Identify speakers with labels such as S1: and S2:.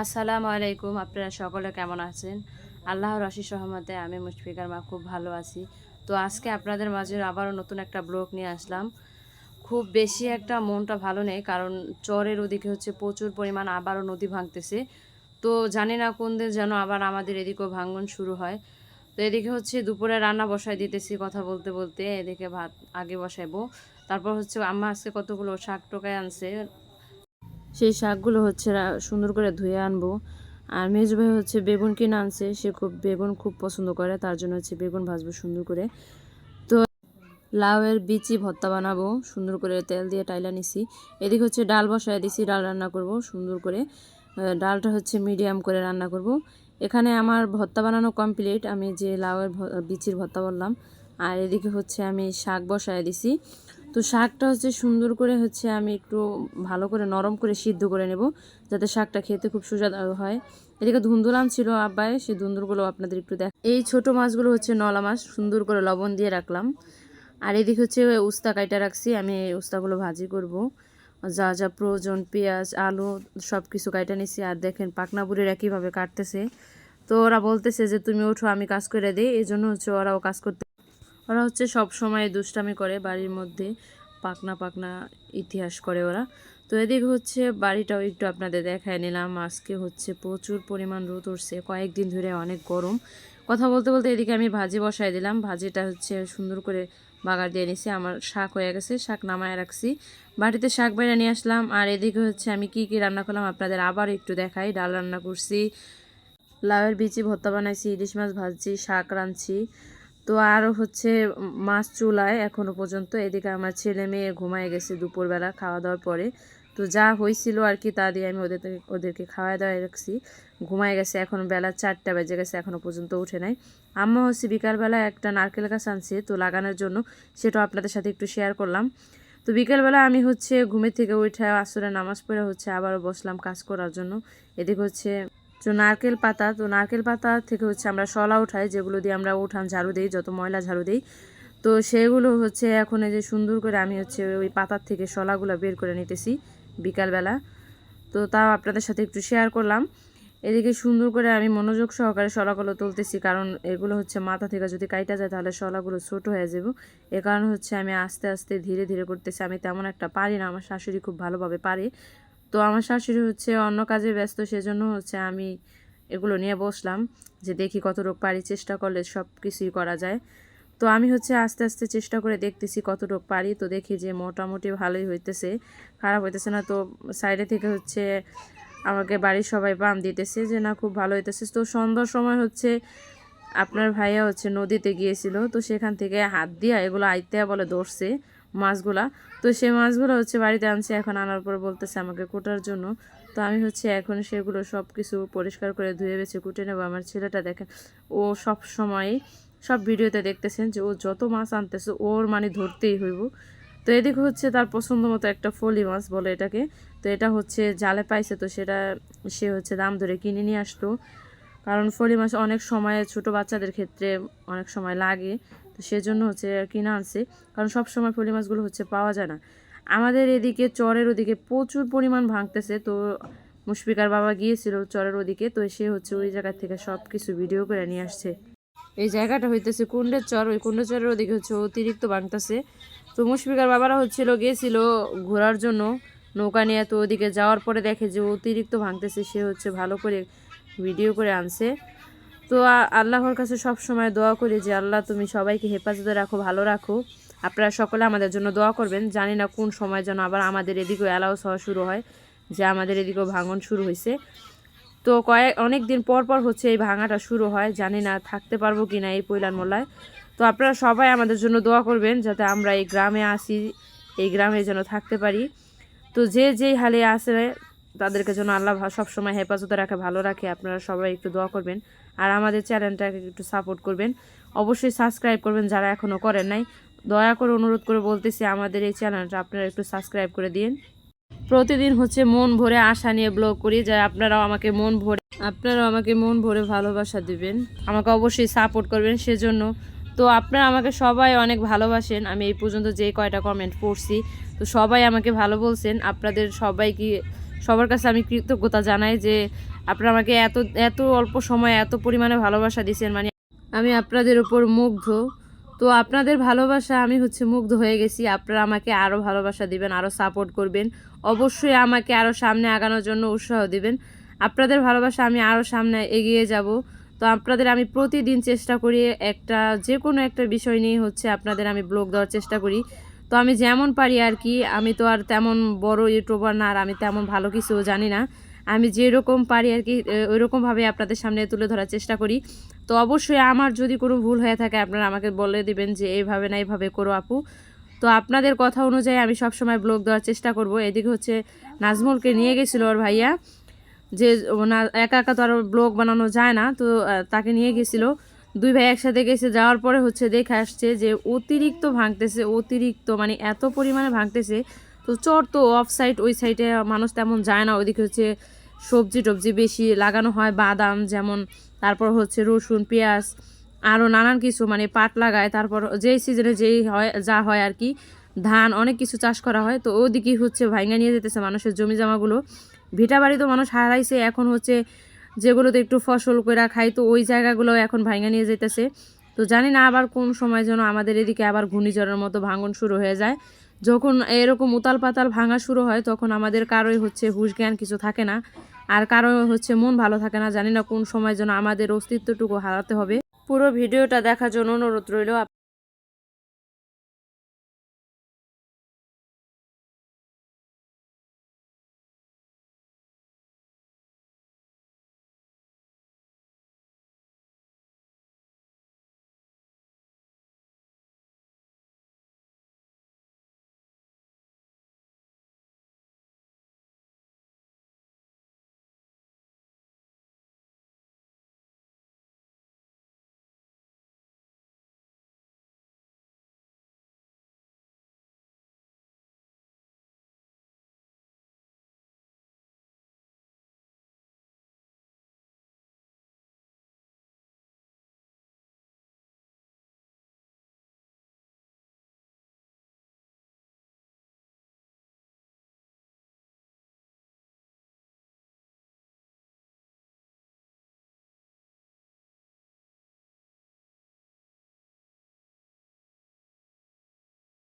S1: আসসালামু আলাইকুম, আপনারা সকলে কেমন আছেন? আল্লাহর আশিস রহমতে আমি মুশফিকার মা খুব ভালো আছি। তো আজকে আপনাদের মাঝে আবারও নতুন একটা ব্লগ নিয়ে আসলাম। খুব বেশি একটা মনটা ভালো নেই, কারণ চরের ওদিকে হচ্ছে প্রচুর পরিমাণ আবারও নদী ভাঙতেছে। তো জানি না কোন দিন যেন আবার আমাদের এদিকেও ভাঙন শুরু হয়। তো এদিকে হচ্ছে দুপুরে রান্না বসাই দিতেছি কথা বলতে বলতে, এদিকে ভাত আগে বসাইবো। তারপর হচ্ছে আম্মা আজকে কতগুলো শাক টোকায় আনছে সেই শাকগুলো হচ্ছে সুন্দর করে ধুয়ে আনব। আর মেজ ভাই হচ্ছে বেগুন কিনে আনছে, সে খুব বেগুন খুব পছন্দ করে, তার জন্য হচ্ছে বেগুন ভাজবো সুন্দর করে। তো লাউয়ের বিচি ভর্তা বানাবো, সুন্দর করে তেল দিয়ে টাইলা নিছি। এদিকে হচ্ছে ডাল বসায় দিছি, ডাল রান্না করব সুন্দর করে। ডালটা হচ্ছে মিডিয়াম করে রান্না করব। এখানে আমার ভর্তা বানানো কমপ্লিট, আমি যে লাউয়ের বিচির ভর্তা বললাম। আর এদিকে হচ্ছে আমি শাক বসায় দিছি। তো শাকটা হচ্ছে সুন্দর করে হচ্ছে আমি একটু ভালো করে নরম করে সিদ্ধ করে নেব, যাতে শাকটা খেতে খুব সুস্বাদু হয়। এদিকে ধুন্দুলাম ছিল আব্বায় সেই ধুন্দুরগুলো আপনাদের একটু দেখ এই ছোট মাছগুলো হচ্ছে নলা মাছ, সুন্দর করে লবণ দিয়ে রাখলাম। আর এদিকে হচ্ছে উস্তা কাইটা রাখছি, আমি উস্তাগুলো ভাজি করব। যা যা প্রয়োজন, পেঁয়াজ, আলু সব কিছু কাইটা নিছি। আর দেখেন পাকনা কীভাবে কাটতেছে। তো ওরা বলতেছে যে, তুমি ওঠো, আমি কাজ করে দিই। এই জন্য হচ্ছে ওরাও কাজ করতে ওরা হচ্ছে সব সময় দুষ্টামি করে বাড়ির মধ্যে, পাকনা পাকনা ইতিহাস করে ওরা। তো এদিকে হচ্ছে বাড়িটাও একটু আপনাদের দেখায় নিলাম। আজকে হচ্ছে প্রচুর পরিমাণ রোদ উঠছে, কয়েকদিন ধরে অনেক গরম। কথা বলতে বলতে এদিকে আমি ভাজি বসাই দিলাম। ভাজিটা হচ্ছে সুন্দর করে বাগার দিয়ে নিছি। আমার শাক হয়ে গেছে, শাক নামায় রাখছি। বাড়িতে শাক বাইরে নিয়ে আসলাম। আর এদিকে হচ্ছে আমি কি কি রান্না করলাম আপনাদের আবার একটু দেখাই। ডাল রান্না করছি, লাউয়ের বিচি ভর্তা বানাইছি, ইলিশ মাছ ভাজছি, শাক রাঁধছি। তো আর হচ্ছে মাছ চুলায় এখনও পর্যন্ত এদিকে আমার ছেলে মেয়ে ঘুমায় গেছে দুপুরবেলা খাওয়া দাওয়ার পরে। তো যা হয়েছিল আর কি তা দিয়ে আমি ওদের ওদেরকে খাওয়া দাওয়া রাখছি। ঘুমায় গেছে এখন বেলা চারটা বেজে গেছে, এখনও পর্যন্ত উঠে নাই। আম্মা হচ্ছে বিকালবেলা একটা নারকেল গাছ আনছে তো লাগানোর জন্য, সেটাও আপনাদের সাথে একটু শেয়ার করলাম। তো বিকেলবেলা আমি হচ্ছে ঘুমের থেকে উঠে আসরে নামাজ পড়ে হচ্ছে আবারও বসলাম কাজ করার জন্য। এদিকে হচ্ছে তো নারকেল পাতা, তো নারকেল পাতা থেকে হচ্ছে আমরা শলা উঠাই, যেগুলো দিয়ে আমরা উঠান ঝাড়ু দিই, যত ময়লা ঝাড়ু দিই। তো সেগুলো হচ্ছে এখন এই যে সুন্দর করে আমি হচ্ছে ওই পাতার থেকে শলাগুলো বের করে নিতেছি বিকালবেলা। তো তাও আপনাদের সাথে একটু শেয়ার করলাম। এদিকে সুন্দর করে আমি মনোযোগ সহকারে শলাগুলো তুলতেছি, কারণ এগুলো হচ্ছে মাথা থেকে যদি কাইটা যায় তাহলে শলাগুলো ছোট হয়ে যাব। এ কারণে হচ্ছে আমি আস্তে আস্তে ধীরে ধীরে করতেছি। আমি তেমন একটা পারি না, আমার শাশুড়ি খুব ভালোভাবে পারে। তো আমার শাশুড়ি হচ্ছে অন্য কাজে ব্যস্ত, সেজন্য হচ্ছে আমি এগুলো নিয়ে বসলাম যে দেখি কত রোগ পারি চেষ্টা করলে সব কিছুই করা যায়। তো আমি হচ্ছে আস্তে আস্তে চেষ্টা করে দেখতেছি কতটুক পারি তো দেখি যে মোটামুটি ভালোই হইতেছে, খারাপ হইতেছে না। তো সাইডে থেকে হচ্ছে আমাকে বাড়ির সবাই বাম দিতেছে যে না, খুব ভালো হইতেছে। তো সন্ধ্যার সময় হচ্ছে আপনার ভাইয়া হচ্ছে নদীতে গিয়েছিল, তো সেখান থেকে হাত দিয়া এগুলো আইতে বলে ধরছে। মাছগুলা। তো সেই মাছগুলো হচ্ছে বাড়িতে আনছে, এখন আনার পর বলতেছে আমাকে কোটার জন্য। তো আমি হচ্ছে এখন সেগুলো সব কিছু পরিষ্কার করে ধুয়ে বেছে কুটে নেব। আমার ছেলেটা দেখেন, ও সব সময় সব ভিডিওতে দেখতেছেন যে ও যত মাছ আনতেছে, ওর মানে ধরতেই হইব। তো এদিকে হচ্ছে তার পছন্দ মতো একটা ফলি মাছ বলে এটাকে। তো এটা হচ্ছে জালে পাইছে, তো সেটা সে হচ্ছে দাম ধরে কিনে নিয়ে আসতো কারণ ফলি মাছ অনেক সময় ছোট বাচ্চাদের ক্ষেত্রে অনেক সময় লাগে। তো সেজন্য হচ্ছে কিনে আনছে। কারণ সব সময় ফলি মাছগুলো হচ্ছে পাওয়া যায় না। আমাদের এদিকে চরের ওদিকে প্রচুর পরিমাণ ভাঙতেছে। তো মুশফিকার বাবা গিয়েছিল চরের ওদিকে। তো সে হচ্ছে ওই জায়গা থেকে সব কিছু ভিডিও করে নিয়ে আসছে। এই জায়গাটা হইতেছে কুণ্ডের চর। ওই কুণ্ডের চরের ওদিকে হচ্ছে অতিরিক্ত ভাঙতেছে। তো মুশফিকার বাবারা হচ্ছিল, গিয়েছিল ঘোরার জন্য নৌকা নিয়ে। তো ওদিকে যাওয়ার পরে দেখে যে অতিরিক্ত ভাঙতেছে। সে হচ্ছে ভালো করে ভিডিও করে আনছে। তো আল্লাহর কাছে সব সময় দোয়া করি যে, আল্লাহ তুমি সবাইকে হেফাজতে রাখো, ভালো রাখো। আপনারা সকলে আমাদের জন্য দোয়া করবেন। জানি না কোন সময় যেন আবার আমাদের এদিকেও অ্যালাউস হওয়া শুরু হয়, যে আমাদের এদিকেও ভাঙন শুরু হয়েছে তো কয়েক, অনেক দিন পর পর হচ্ছে এই ভাঙাটা শুরু হয়। জানি না থাকতে পারব কি না এই পৈলান মোলায় তো আপনারা সবাই আমাদের জন্য দোয়া করবেন, যাতে আমরা এই গ্রামে আসি, এই গ্রামে যেন থাকতে পারি। তো যে যেই হালে আসে তাদেরকে যেন আল্লাহ সবসময় হেফাজতে রাখে, ভালো রাখে, আপনারা সবাই একটু দোয়া করবেন। আর আমাদের চ্যানেলটাকে একটু সাপোর্ট করবেন। অবশ্যই সাবস্ক্রাইব করবেন যারা এখনও করেন নাই। দয়া করে অনুরোধ করে বলতেছি, আমাদের এই চ্যানেলটা আপনারা একটু সাবস্ক্রাইব করে দিন। প্রতিদিন হচ্ছে মন ভরে আশা নিয়ে ব্লগ করি, যে আপনারাও আমাকে মন ভরে, আপনারাও আমাকে মন ভরে ভালোবাসা দিবেন। আমাকে অবশ্যই সাপোর্ট করবেন, সেজন্য তো আপনারা আমাকে সবাই অনেক ভালোবাসেন। আমি এই পর্যন্ত যে কয়টা কমেন্ট পড়ছি, তো সবাই আমাকে ভালো বলছেন। আপনাদের সবাই কি সবার কাছে আমি কৃতজ্ঞতা জানাই যে আপনারা আমাকে এত এত অল্প সময়ে এত পরিমাণে ভালোবাসা দিয়েছেন। মানে আমি আপনাদের উপর মুগ্ধ। তো আপনাদের ভালোবাসা, আমি হচ্ছে মুগ্ধ হয়ে গেছি। আপনারা আমাকে আরও ভালোবাসা দিবেন আরও সাপোর্ট করবেন। অবশ্যই আমাকে আরও সামনে আগানোর জন্য উৎসাহ দিবেন। আপনাদের ভালোবাসা, আমি আরও সামনে এগিয়ে যাব। তো আপনাদের আমি প্রতিদিন চেষ্টা করি একটা যে কোনো একটা বিষয় নিয়ে হচ্ছে আপনাদের আমি ব্লগ দেওয়ার চেষ্টা করি। তো আমি যেমন পারি আর কি, আমি তো আর তেমন বড় ইউটিউবার না আর আমি তেমন ভালো কিছু জানি না। আমি যেরকম পারি আর কি ওই রকমভাবে আপনাদের সামনে তুলে ধরার চেষ্টা করি। তো অবশ্যই আমার যদি কোনো ভুল হয়ে থাকে, আপনারা আমাকে বলে দিবেন যে এইভাবে না এইভাবে করো আপু। তো আপনাদের কথা অনুযায়ী আমি সব সময় ব্লগ দেওয়ার চেষ্টা করব। এদিকে হচ্ছে নাজমুলকে নিয়ে গেছিল ওর ভাইয়া, যে না, একা একা তো আর ব্লগ বানানো যায় না, তো তাকে নিয়ে গেছিল। দুই ভাই একসাথে গেছে, যাওয়ার পরে হচ্ছে দেখে আসছে যে অতিরিক্ত ভাঙতেছে, অতিরিক্ত মানে এত পরিমাণে ভাঙতেছে। তো চর তো অফ সাইড ওই সাইডে মানুষ তেমন যায় না। ওইদিকে হচ্ছে সবজি টবজি বেশি লাগানো হয়, বাদাম যেমন, তারপর হচ্ছে রসুন, পেঁয়াজ আরও নানান কিছু মানে পাট লাগায়। তারপর যেই সিজনে যেই হয়, যা হয় আর কি, ধান অনেক কিছু চাষ করা হয়। তো ওদিকেই হচ্ছে ভাইঙ্গা নিয়ে যেতেছে মানুষের জমি জমাগুলো ভিটা বাড়ি তো মানুষ হারাইছে, এখন হচ্ছে যেগুলোতে একটু ফসল করে খাই, তো ওই জায়গাগুলো এখন ভাইঙ্গা নিয়ে যেতেছে তো জানি না আবার কোন সময় যেন আমাদের এদিকে আবার ঘূর্ণিঝড়ের মতো ভাঙন শুরু হয়ে যায়। যখন এরকম উতাল পাতাল ভাঙা শুরু হয়, তখন আমাদের কারোই হচ্ছে হুশ জ্ঞান কিছু থাকে না, আর কারও হচ্ছে মন ভালো থাকে না। জানি না কোন সময় যেন আমাদের অস্তিত্বটুকু হারাতে হবে। পুরো ভিডিওটা দেখার জন্য অনুরোধ রইল।